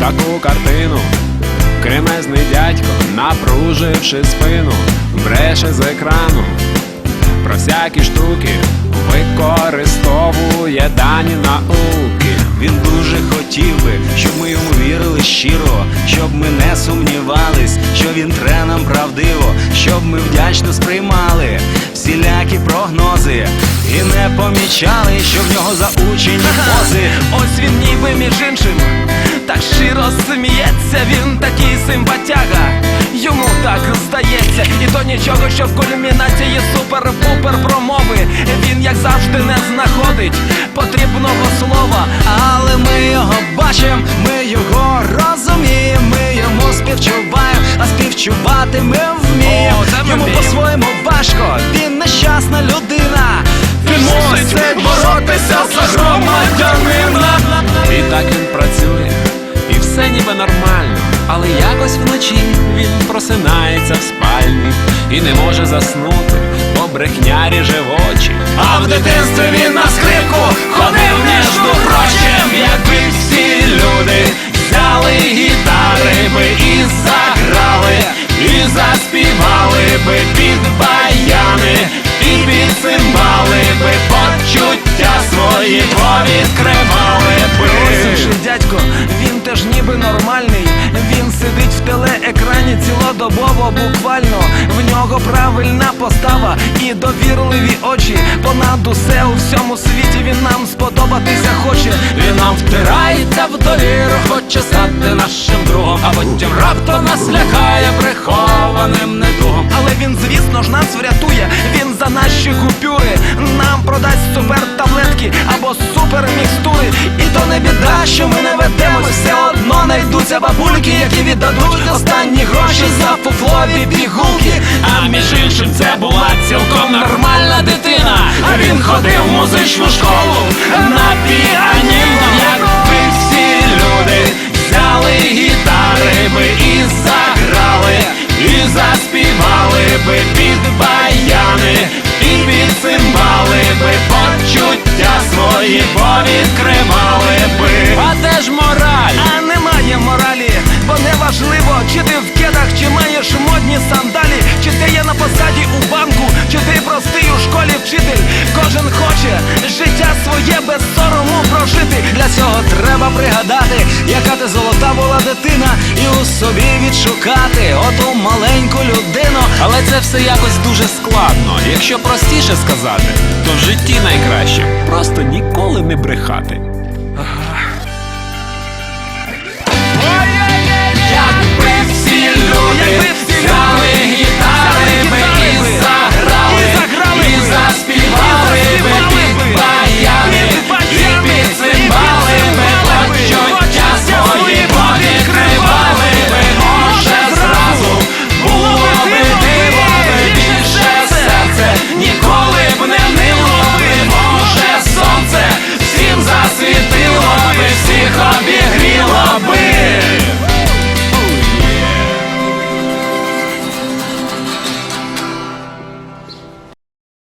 таку картину. Кремезний дядько, напруживши спину, бреше з екрану про всякі штуки, використовує дані науки. Він дуже хотів би, щоб ми йому вірили щиро, щоб ми не сумнівались, що він тре нам правдиво, щоб ми вдячно сприймали всілякі прогнози і не помічали, що в нього заучені пози. Ось він ніби між іншим так щиро сміється, він такий симпатяга. Йому так здається, і то нічого, що в кульмінації супер-пупер промови. Він, як завжди, не знаходить потрібного слова. Але ми його бачимо, ми його розуміємо, ми йому співчуваємо, а співчувати ми вміємо. Йому по-своєму важко, він нещасна людина. Якось вночі він просинається в спальні і не може заснути, бо брехня ріже в очі. А в дитинстві він на скрипку нормальний. Він сидить в телеекрані цілодобово, буквально. В нього правильна постава і довірливі очі. Понад усе у всьому світі він нам сподобатися хоче. Він нам втирається в довіру, хоче стати нашим другом, а потім раптом нас лякає прихованим недугом. Але він, звісно ж, нас врятує. Він за наші купюри нам продасть супертаблетки або супер супермікстури. І то не біда, що ми не одно знайдуться бабульки, які віддадуть останні гроші за фуфлові пігулки. А між іншим це була цілком нормальна дитина. А він ходив в музичну школу на піаніно. Якби всі люди взяли гітари би і заграли, і заспівали би під баяни, і під би почуття свої повідкривали посаді у банку, чи ти простий у школі вчитель. Кожен хоче життя своє без сорому прожити. Для цього треба пригадати, яка ти золота була дитина, і у собі відшукати оту маленьку людину. Але це все якось дуже складно. Якщо простіше сказати, то в житті найкраще просто ніколи не брехати.